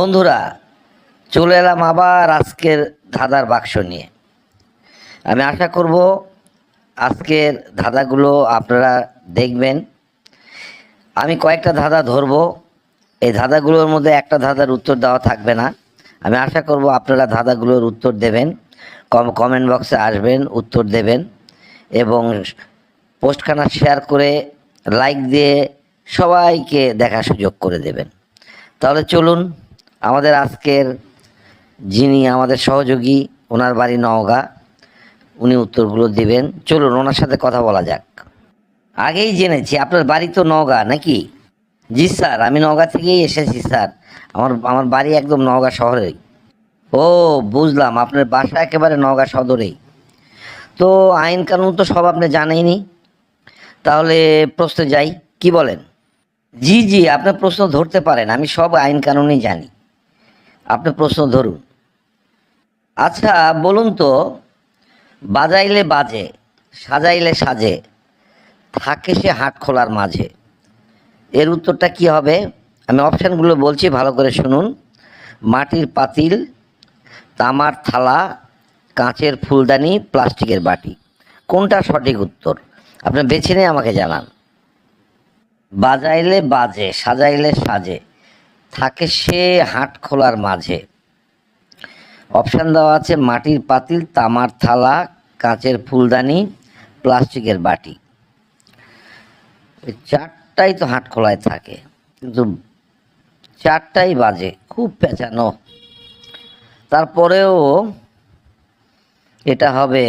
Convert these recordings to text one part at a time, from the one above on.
বন্ধুরা, চলে এলাম আবার আজকের ধাঁধার বাক্স নিয়ে। আমি আশা করব আজকের ধাঁধাগুলো আপনারা দেখবেন। আমি কয়েকটা ধাঁধা ধরবো। এই ধাঁধাগুলোর মধ্যে একটা ধাঁধার উত্তর দেওয়া থাকবে না। আমি আশা করব আপনারা ধাঁধাগুলোর উত্তর দেবেন। কম কমেন্ট বক্সে আসবেন, উত্তর দেবেন এবং পোস্টখানা শেয়ার করে লাইক দিয়ে সবাইকে দেখার সুযোগ করে দেবেন। তাহলে চলুন আমাদের আজকের যিনি আমাদের সহযোগী, ওনার বাড়ি নওগাঁ, উনি উত্তরগুলো দিবেন। চলুন, ওনার সাথে কথা বলা যাক। আগেই জেনেছি, আপনার বাড়ি তো নওগাঁ নাকি? জি স্যার, আমি নওগাঁ থেকেই এসেছি স্যার। আমার আমার বাড়ি একদম নওগাঁ শহরেই। ও, বুঝলাম, আপনার বাসা একেবারে নওগাঁ সদরেই তো আইন কানুন তো সব আপনি জানেনই। তাহলে প্রশ্নে যাই, কি বলেন? জি জি, আপনার প্রশ্ন ধরতে পারেন, আমি সব আইন কানুনই জানি। আপনি প্রশ্ন ধরুন। আচ্ছা বলুন তো, বাজাইলে বাজে, সাজাইলে সাজে, থাকে সে হাট খোলার মাঝে। এর উত্তরটা কি হবে? আমি অপশানগুলো বলছি, ভালো করে শুনুন। মাটির পাতিল, তামার থালা, কাঁচের ফুলদানি, প্লাস্টিকের বাটি। কোনটা সঠিক উত্তর? আপনি বেছে নিয়ে আমাকে জানান। বাজাইলে বাজে, সাজাইলে সাজে। থাকে সে হাট খোলার মাঝে। অপশান দেওয়া আছে মাটির পাতিল, তামার থালা, কাঁচের ফুলদানি, প্লাস্টিকের বাটি। চারটাই তো হাট খোলায় থাকে, কিন্তু চারটাই বাজে, খুব পেঁচানো। তারপরেও এটা হবে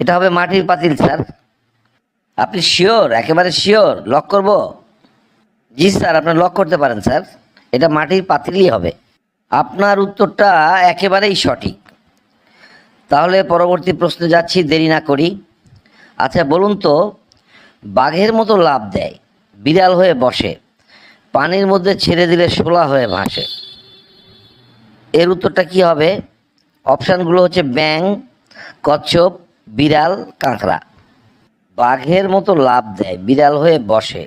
এটা হবে মাটির পাতিল, স্যার। আপনি শিওর? একেবারে শিওর? লক করব? জি স্যার আপনি লক করতে পারেন স্যার। এটা মাটির পাতিলই হবে। আপনার উত্তরটা একেবারেই সঠিক। তাহলে পরবর্তী প্রশ্নে যাচ্ছি, দেরি না করি। আচ্ছা বলুন তো, বাঘের মতো লাভ দেয়, বিড়াল হয়ে বসে, পানির মধ্যে ছেড়ে দিলে শোলা হয়ে ভাসে। এর উত্তরটা কি হবে? অপশানগুলো হচ্ছে ব্যাং কচ্ছপ, বিড়াল, কাঁকড়া। বাঘের মতো লাভ দেয়, বিড়াল হয়ে বসে।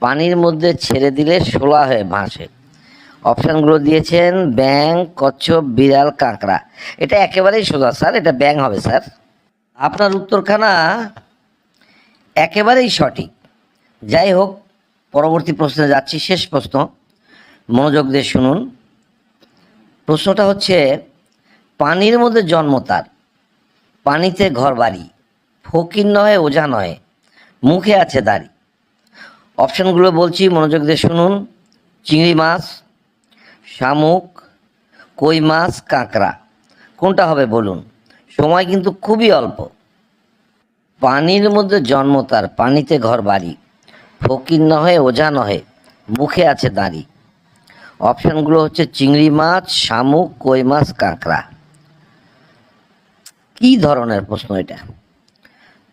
পানির মধ্যে ছেড়ে দিলে শোলা হয়ে ভাসে। অপশানগুলো দিয়েছেন ব্যাং কচ্ছপ, বিড়াল, কাঁকড়া। এটা একেবারেই সোজা, স্যার, এটা ব্যাং হবে, স্যার। আপনার উত্তরখানা একেবারেই সঠিক। যাই হোক, পরবর্তী প্রশ্নে যাচ্ছি, শেষ প্রশ্ন। মনোযোগ দিয়ে শুনুন। প্রশ্নটা হচ্ছে, পানির মধ্যে জন্ম তার। পানিতে ঘর বাড়ি ফকির নয় ওঝা নয়। মুখে আছে দাড়ি। অপশানগুলো বলছি, মনোযোগ দিয়ে শুনুন। চিংড়ি মাছ, শামুক, কই মাছ, কাঁকড়া। কোনটা হবে বলুন। সময় কিন্তু খুবই অল্প। পানির মধ্যে জন্ম তার, পানিতে ঘর বাড়ি। ফকির নহে, ওঝা নহে, মুখে আছে দাঁড়ি। অপশানগুলো হচ্ছে চিংড়ি মাছ, শামুক, কই মাছ, কাঁকড়া। কি ধরনের প্রশ্ন এটা?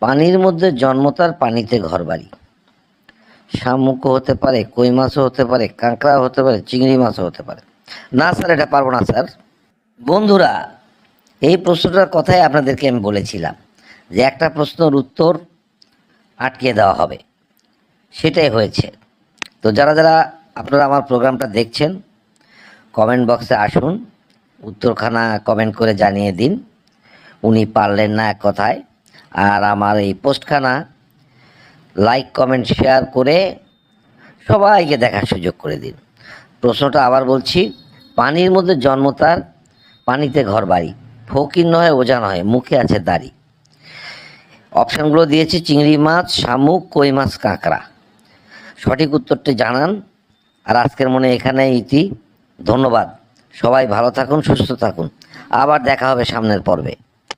পানির মধ্যে জন্ম তার, পানিতে ঘর বাড়ি। শামুকও হতে পারে, কই মাছও হতে পারে, কাঁকড়াও হতে পারে, চিংড়ি মাছও হতে পারে। না স্যার, এটা পারব না স্যার। বন্ধুরা, এই প্রশ্নটার কথাই আপনাদেরকে আমি বলেছিলাম যে একটা প্রশ্নের উত্তর আটকে দেওয়া হবে। সেটাই হয়েছে। তো যারা যারা আপনারা আমার প্রোগ্রামটা দেখছেন, কমেন্ট বক্সে আসুন, উত্তরখানা কমেন্ট করে জানিয়ে দিন। উনি পারলেন না এক কথায়। আর আমার এই পোস্টখানা লাইক কমেন্ট শেয়ার করে সবাইকে দেখার সুযোগ করে দিন। প্রশ্নটা আবার বলছি, পানির মধ্যে জন্ম তার, পানিতে ঘর বাড়ি। ফকির নয় ওজা নয় মুখে আছে দাড়ি। অপশানগুলো দিয়েছি, চিংড়ি মাছ, শামুক, কই মাছ, কাঁকড়া। সঠিক উত্তরটি জানান, আর আজকের মনে এখানে ইতি। ধন্যবাদ। সবাই ভালো থাকুন, সুস্থ থাকুন। আবার দেখা হবে সামনের পর্বে।